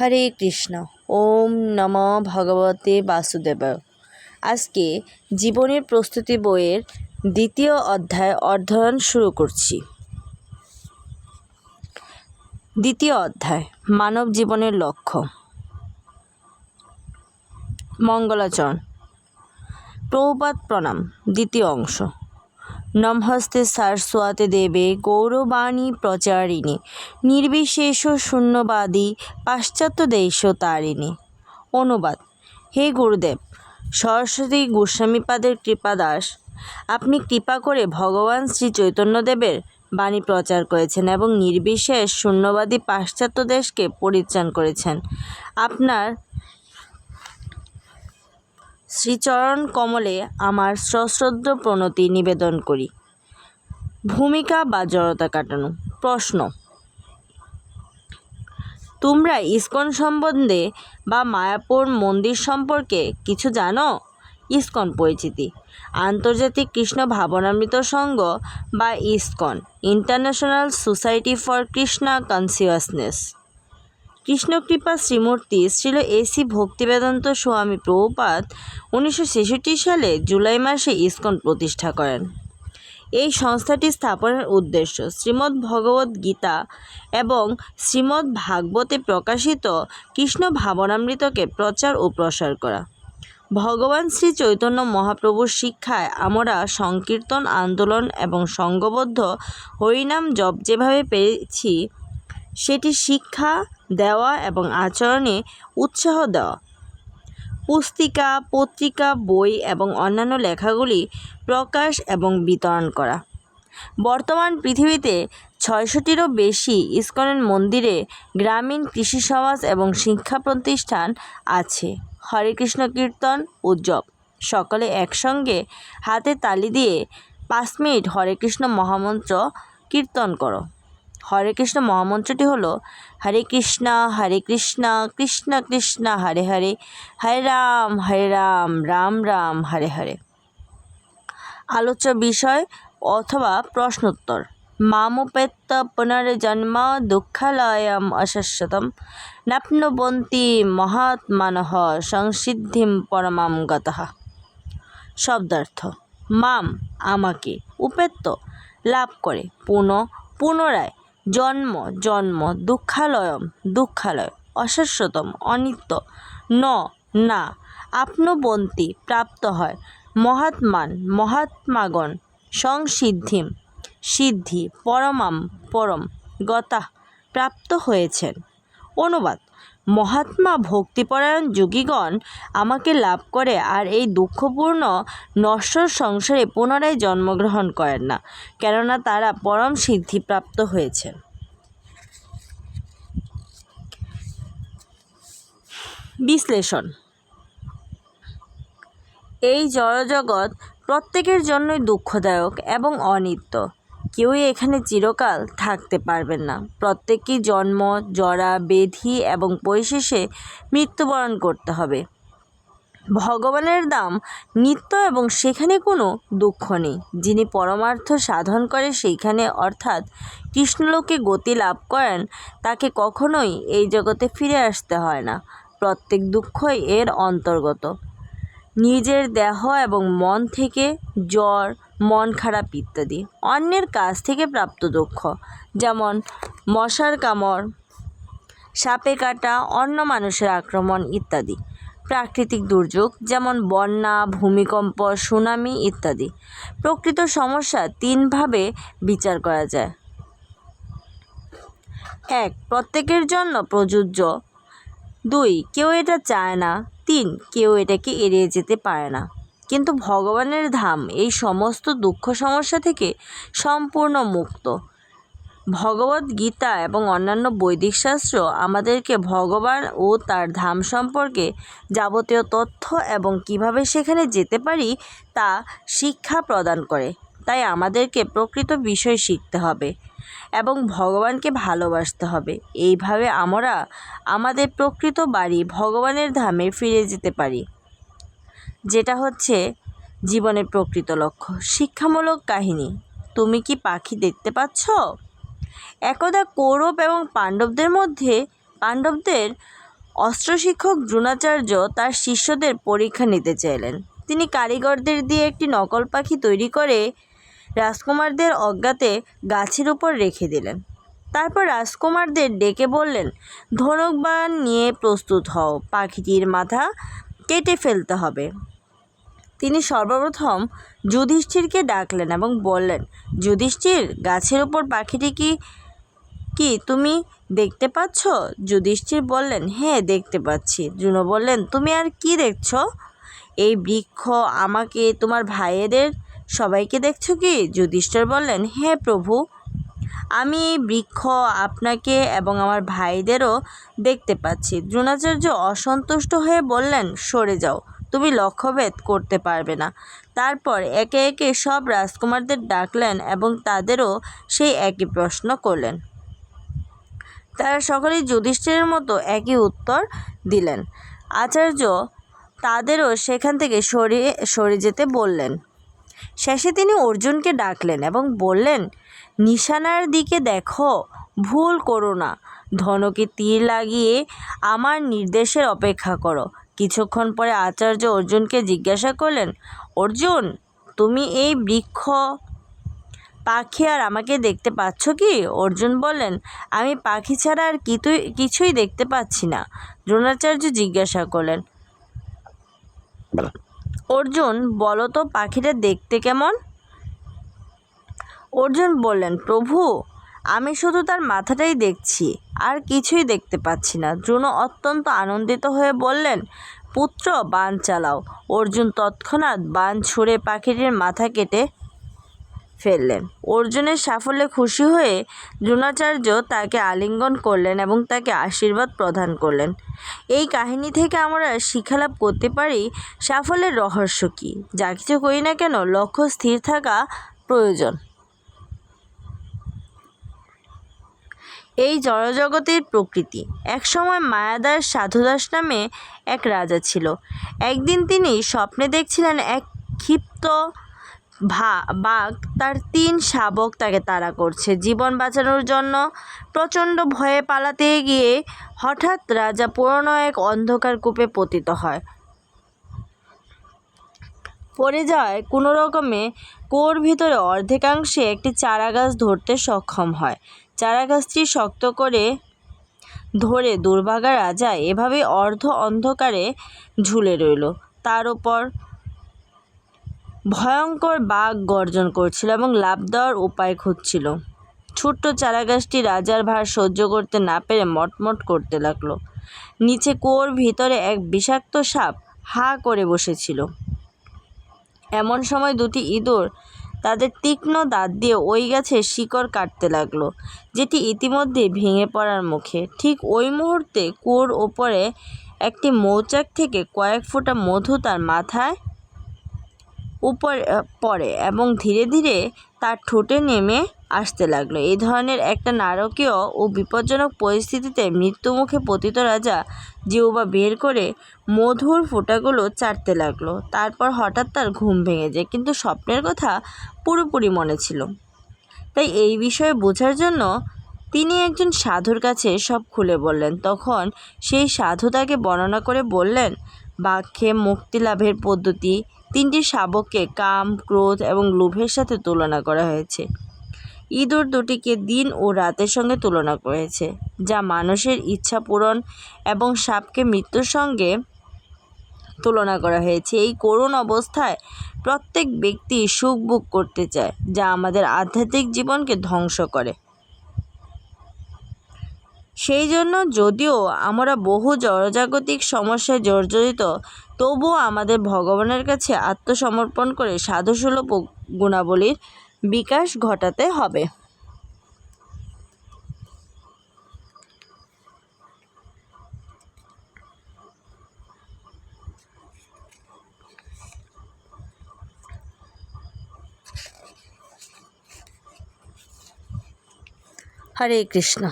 হরে কৃষ্ণ। ওম নম ভগবতে বাসুদেব আজকে জীবনের প্রস্তুতি বইয়ের দ্বিতীয় অধ্যায় অধ্যয়ন শুরু করছি। দ্বিতীয় অধ্যায়, মানব জীবনের লক্ষ্য। মঙ্গলাচরণ প্রভুপাত প্রণাম, দ্বিতীয় অংশ। নমহস্তে সারস্বতে দেবে, গৌরবাণী প্রচারিণী, নির্বিশেষ শূন্যবাদী, পাশ্চাত্য দেশ তারিণী। অনুবাদ, হে গুরুদেব, সরস্বতী গোস্বামীপাদের কৃপাদাস আপনি কৃপা করে ভগবান শ্রী চৈতন্যদেবের বাণী প্রচার করেছেন এবং নির্বিশেষ শূন্যবাদী পাশ্চাত্য দেশকে পরিত্রাণ করেছেন। আপনার শ্রীচরণ কমলে আমার সশ্রদ্ধ প্রণতি নিবেদন করি। ভূমিকা বা জড়তা কাটানো। প্রশ্ন, তোমরা ইস্কন সম্বন্ধে বা মায়াপুর মন্দির সম্পর্কে কিছু জানো? ইস্কন পরিচিতি। আন্তর্জাতিক কৃষ্ণ ভাবনামৃত সংঘ বা ISKCON, international society for Krishna consciousness. কৃষ্ণকৃপা শ্রীমূর্তি Srila A C Bhaktivedanta Swami Prabhupada উনিশশো ছেষট্টি সালে জুলাই মাসে ইস্কন প্রতিষ্ঠা করেন। এই সংস্থাটি স্থাপনের উদ্দেশ্য শ্রীমদ্ ভগবদ্ গীতা এবং শ্রীমদ্ ভাগবতে প্রকাশিত কৃষ্ণ ভাবনামৃতকে প্রচার ও প্রসার করা। ভগবান শ্রী চৈতন্য মহাপ্রভুর শিক্ষায় আমরা সংকীর্তন, আন্দোলন এবং সংঘবদ্ধ হরিনাম জপ যেভাবে পেয়েছি, সেটি শিক্ষা দেওয়া এবং আচরণে উৎসাহ দেওয়া। পুস্তিকা, পত্রিকা, বই এবং অন্যান্য লেখাগুলি প্রকাশ এবং বিতরণ করা। বর্তমান পৃথিবীতে ছয়শটিরও বেশি ইস্কনের মন্দিরে গ্রামীণ কৃষি সমাজ এবং শিক্ষা প্রতিষ্ঠান আছে। হরে কৃষ্ণ কীর্তন, উৎসব। সকলে একসঙ্গে হাতে তালি দিয়ে পাঁচ মিনিট হরে কৃষ্ণ মহামন্ত্র কীর্তন করো। হরে কৃষ্ণ মহামন্ত্রটি হলো, হরে কৃষ্ণ হরে কৃষ্ণ কৃষ্ণ কৃষ্ণ, হরে হরে হরে রাম হরে রাম রাম রাম, হরে হরে। আলোচ্য বিষয় অথবা প্রশ্নোত্তর। মামোপেত্ত পুনর্জন্ম দুঃখালয়ম অশাশ্বতম। নাপ্নবন্তি মহাত্মানহ সংসিদ্ধিম পরমাম গত। শব্দার্থ, মাম আমাকে উপেত্ত লাভ করে পুনঃ পুনরায় জন্ম জন্ম, দুঃখালয়ম, দুঃখালয় অশাশ্বতম অনিত্য। ন, না, আপনবন্তি প্রাপ্ত হয়। মহাত্মান, মহাত্মাগণ, সংসিদ্ধিম, সিদ্ধি, পরমাম, পরম গতা প্রাপ্ত হয়েছেন। অনুবাদ মহাত্মা ভক্তিপরায়ণ যোগীগণ আমাকে লাভ করে আর এই দুঃখপূর্ণ নশ্বর সংসারে পুনরায় জন্মগ্রহণ করেন না, কেননা তারা পরম সিদ্ধিপ্রাপ্ত হয়েছে। বিশ্লেষণ। এই জড়জগৎ প্রত্যেকের জন্যই দুঃখদায়ক এবং অনিত্য। কেউই এখানে চিরকাল থাকতে পারবেন না। প্রত্যেককেই জন্ম, জরা, বেধি এবং পরিশেষে মৃত্যুবরণ করতে হবে। ভগবানের দাম নিত্য এবং সেখানে কোনো দুঃখ নেই। যিনি পরমার্থ সাধন করে সেইখানে অর্থাৎ কৃষ্ণলোকে গতি লাভ করেন, তাকে কখনোই এই জগতে ফিরে আসতে হয় না। প্রত্যেক দুঃখই এর অন্তর্গত। নিজের দেহ এবং মন থেকে জ্বর মন খারাপ ইত্যাদি। অন্যের কাছ থেকে প্রাপ্ত দুঃখ, যেমন মশার কামড়, সাপে কাটা, অন্য মানুষের আক্রমণ ইত্যাদি। প্রাকৃতিক দুর্যোগ, যেমন বন্যা, ভূমিকম্প, সুনামি ইত্যাদি। প্রকৃত সমস্যা তিনভাবে বিচার করা যায়। এক, প্রত্যেকের জন্য প্রযোজ্য। দুই, কেউ এটা চায় না। তিন, কেউ এটাকে এড়িয়ে যেতে পারে না। কিন্তু ভগবানের ধাম এই সমস্ত দুঃখ সমস্যা থেকে সম্পূর্ণ মুক্ত। ভগবদ গীতা এবং অন্যান্য বৈদিক শাস্ত্র আমাদেরকে ভগবান ও তার ধাম সম্পর্কে যাবতীয় তথ্য এবং কীভাবে সেখানে যেতে পারি তা শিক্ষা প্রদান করে। তাই আমাদেরকে প্রকৃত বিষয় শিখতে হবে এবং ভগবানকে ভালোবাসতে হবে। এইভাবে আমরা আমাদের প্রকৃত বাড়ি ভগবানের ধামে ফিরে যেতে পারি। যেটা হচ্ছে জীবনের প্রকৃত লক্ষ্য। শিক্ষামূলক কাহিনী, তুমি কি পাখি দেখতে পাচ্ছ? একদা কৌরব এবং পাণ্ডবদের মধ্যে, পাণ্ডবদের অস্ত্র শিক্ষক দ্রোণাচার্য তার শিষ্যদের পরীক্ষা নিতে চাইলেন। তিনি কারিগরদের দিয়ে একটি নকল পাখি তৈরি করে রাজকুমারদের অজ্ঞাতে গাছের উপর রেখে দিলেন। তারপর রাজকুমারদের ডেকে বললেন ধনুকবাণ নিয়ে প্রস্তুত হও, পাখিটির মাথা কেটে ফেলতে হবে। তিনি সর্বপ্রথম যুধিষ্ঠিরকে ডাকলেন এবং বললেন, যুধিষ্ঠির, গাছের উপর পাখিটি কি কি তুমি দেখতে পাচ্ছ? যুধিষ্ঠির বললেন হ্যাঁ দেখতে পাচ্ছি। দ্রুণ বললেন, তুমি আর কি দেখছ? এই বৃক্ষ, আমাকে, তোমার ভাইয়েদের সবাইকে দেখছ কি? যুধিষ্ঠির বললেন হ্যাঁ প্রভু, আমি এই বৃক্ষ আপনাকে এবং আমার ভাইদেরও দেখতে পাচ্ছি। দ্রোণাচার্য অসন্তুষ্ট হয়ে বললেন, সরে যাও। তুমি লক্ষ্যভেদ করতে পারবে না। তারপর একে একে সব রাজকুমারদের ডাকলেন এবং তাদেরও সেই একই প্রশ্ন করলেন। তারা সকলেই যুধিষ্ঠিরের মতো একই উত্তর দিলেন। আচার্য তাদেরও সেখান থেকে সরিয়ে সরে যেতে বললেন। শেষে তিনি অর্জুনকে ডাকলেন এবং বললেন, নিশানার দিকে দেখো, ভুল করো না। ধনকে তীর লাগিয়ে আমার নির্দেশের অপেক্ষা করো। কিছুক্ষণ পরে আচার্য অর্জুনকে জিজ্ঞাসা করলেন অর্জুন তুমি এই বৃক্ষ পাখি আর আমাকে দেখতে পাচ্ছ কি? অর্জুন বললেন আমি পাখি ছাড়া আর কিছুই কিছুই দেখতে পাচ্ছি না। দ্রোণাচার্য জিজ্ঞাসা করলেন অর্জুন বলো তো পাখিটা দেখতে কেমন? অর্জুন বললেন প্রভু আমি শুধু তার মাথাটাই দেখছি, আর কিছুই দেখতে পাচ্ছি না। দ্রোণ অত্যন্ত আনন্দিত হয়ে বললেন, পুত্র, বান চালাও। অর্জুন তৎক্ষণাৎ বান ছুঁড়ে পাখিটির মাথা কেটে ফেললেন। অর্জুনের সাফল্যে খুশি হয়ে দ্রোণাচার্য তাকে আলিঙ্গন করলেন এবং তাকে আশীর্বাদ প্রদান করলেন। এই কাহিনী থেকে আমরা শিক্ষালাভ করতে পারি সাফল্যের রহস্য কী? যা কিছু করি না কেন, লক্ষ্য স্থির থাকা প্রয়োজন। এই জড়জগতের প্রকৃতি। একসময় মায়াদাস সাধুদাস নামে এক রাজা ছিল। একদিন তিনি স্বপ্নে দেখছিলেন এক ক্ষিপ্ত ভা, বাঘ তার তিন শাবক তাকে তাড়া করছে। জীবন বাঁচানোর জন্য প্রচণ্ড ভয়ে পালাতে গিয়ে হঠাৎ রাজা পুরনো এক অন্ধকার কূপে পতিত হয়। পড়ে যাওয়ায় কোনো রকমে কুয়োর ভিতরে অর্ধেকাংশে একটি চারা গাছ ধরতে সক্ষম হয়। চারা গাছটি শক্ত করে ধরে দুর্ভাগা রাজা এভাবে অর্ধ অন্ধকারে ঝুলে রইল। তার ওপর ভয়ঙ্কর বাঘ গর্জন করছিল এবং লাভ দেওয়ার উপায় খুঁজছিল। ছোট্ট চারাগাছটি রাজার ভার সহ্য করতে না পেরে মটমট করতে লাগল। নিচে কুয়োর ভিতরে এক বিষাক্ত সাপ হা করে বসেছিল। এমন সময় দুটি ইঁদুর তাদের তীক্ষ্ণ দাঁত দিয়ে ওই গাছের শিকড় কাটতে লাগল, যেটি ইতিমধ্যে ভেঙে পড়ার মুখে। ঠিক ওই মুহূর্তে কুয়োর ওপরে একটি মৌচাক থেকে কয়েক ফোঁটা মধু তার মাথায় উপরে পড়ে এবং ধীরে ধীরে তার ঠোঁটে নেমে আসতে লাগল। এই ধরনের একটা নারকীয় ও বিপজ্জনক পরিস্থিতিতে মৃত্যুমুখে পতিত রাজা জিহ্বা বের করে মধুর ফোঁটাগুলো চাটতে লাগল। তারপর হঠাৎ তার ঘুম ভেঙে যায়, কিন্তু স্বপ্নের কথা পুরোপুরি মনে ছিল। তাই এই বিষয়ে বোঝার জন্য তিনি একজন সাধুর কাছে সব খুলে বললেন। তখন সেই সাধু তাকে বর্ণনা করে বললেন, বাক্যে মুক্তি লাভের পদ্ধতি তিনটি শাবককে কাম, ক্রোধ এবং লোভের সাথে তুলনা করা হয়েছে। ইঁদুর দুটিকে দিন ও রাতের সঙ্গে তুলনা করেছে, যা মানুষের ইচ্ছা পূরণ এবং সাপকে মৃত্যুর সঙ্গে তুলনা করা হয়েছে। এই করুণ অবস্থায় প্রত্যেক ব্যক্তি সুখ বুক করতে চায়, যা আমাদের আধ্যাত্মিক জীবনকে ধ্বংস করে। সেই জন্য যদিও আমরা বহু জড়জাগতিক সমস্যায় জর্জরিত, তবুও আমাদের ভগবানের কাছে আত্মসমর্পণ করে সাধুসুলভ গুণাবলীর বিকাশ ঘটাতে হবে। হরে কৃষ্ণ।